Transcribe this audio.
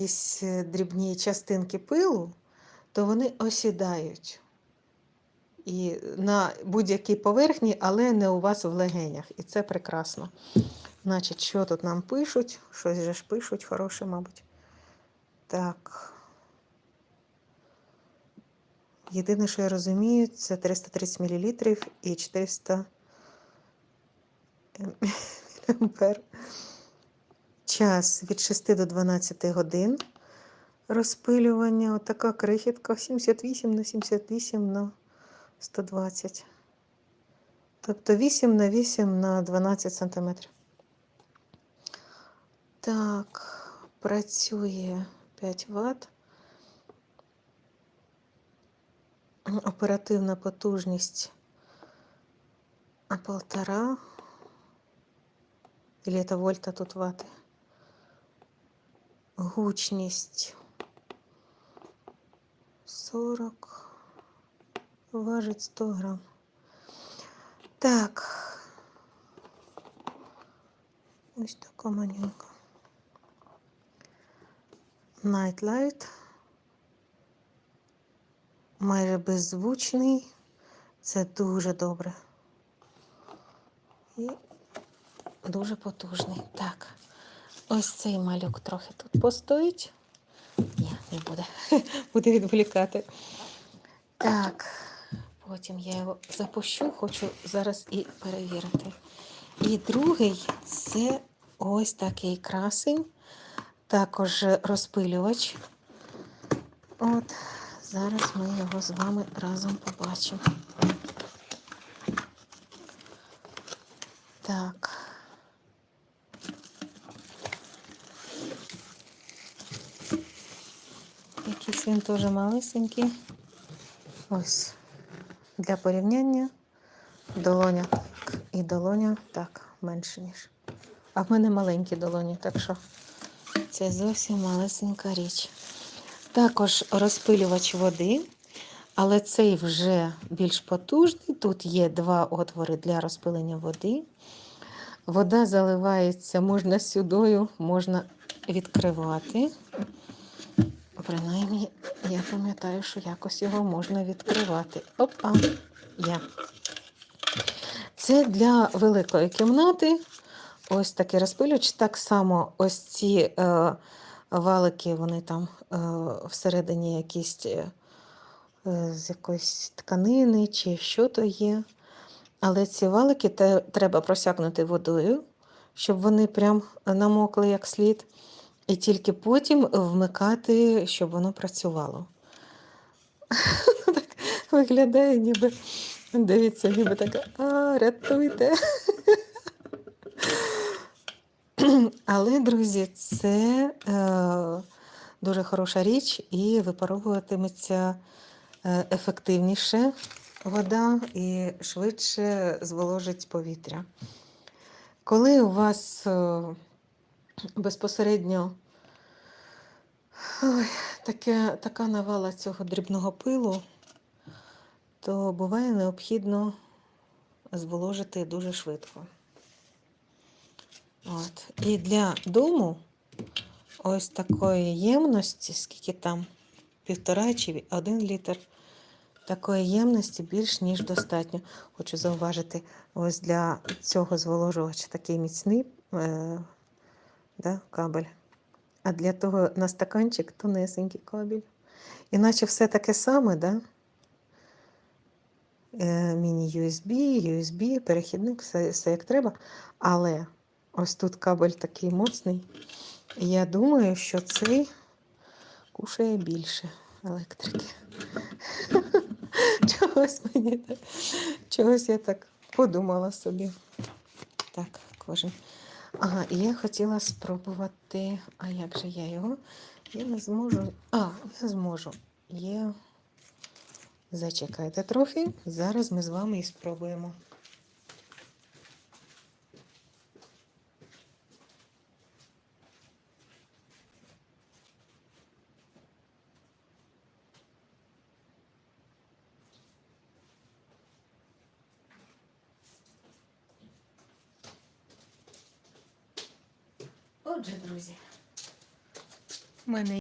якісь е, дрібні частинки пилу, то вони осідають і на будь-якій поверхні, але не у вас в легенях. І це прекрасно. Значить, що тут нам пишуть? Щось же ж пишуть, хороше, мабуть. Так. Єдине, що я розумію, це 330 мл і 400 ампер. Час від 6 до 12 годин розпилювання. Отака крихітка 78 на 78 на 120. Тобто 8 на 8 на 12 сантиметрів. Так, працює 5 Вт. Оперативна потужність а полтора. Или это вольта тут вати. Гучність 40. Важить 100 грам. Так. Ось така манюнка. Night Light. Майже беззвучний. Це дуже добре. І дуже потужний. Так. Ось цей малюк трохи тут постоїть. Ні, не буде. Буде відволікати. Так, потім я його запущу, хочу зараз і перевірити. І другий це ось такий красень, також розпилювач. От, зараз ми його з вами разом побачимо. Так. Він теж малесенький. Ось. Для порівняння долоня і долоня так, менше, ніж. А в мене маленькі долоні, так що це зовсім малесенька річ. Також розпилювач води, але цей вже більш потужний. Тут є два отвори для розпилення води. Вода заливається можна сюдою, можна відкривати. Принаймні, я пам'ятаю, що якось його можна відкривати. Опа, є. Це для великої кімнати. Ось такий розпилюч. Так само ось ці е, валики, вони там е, всередині якісь е, з якоїсь тканини чи що то є. Але ці валики треба просякнути водою, щоб вони прям намокли як слід. І тільки потім вмикати, щоб воно працювало. так виглядає, ніби, дивіться, ніби так, а, рятуйте. Але, друзі, це е, дуже хороша річ і випаровуватиметься е, ефективніше вода і швидше зволожить повітря. Коли у вас е, безпосередньо ой, таке, така навала цього дрібного пилу, то буває необхідно зволожити дуже швидко. От. І для дому ось такої ємності, скільки там, півтора чи один літр, такої ємності більш ніж достатньо. Хочу зауважити, ось для цього зволожувача такий міцний е, да, кабель. А для того на стаканчик тонесенький кабель. Іначе все таке саме, да? Е, міні-USB, USB, перехідник, все, все як треба. Але ось тут кабель такий моцний. Я думаю, що цей кушає більше електрики. Чогось мені так, чогось я так подумала собі. Так, кожен. Ага, я хотіла спробувати. А як же я його? Я не зможу. А, я зможу. Є. Зачекайте трохи. Зараз ми з вами і спробуємо. Отже, друзі, мене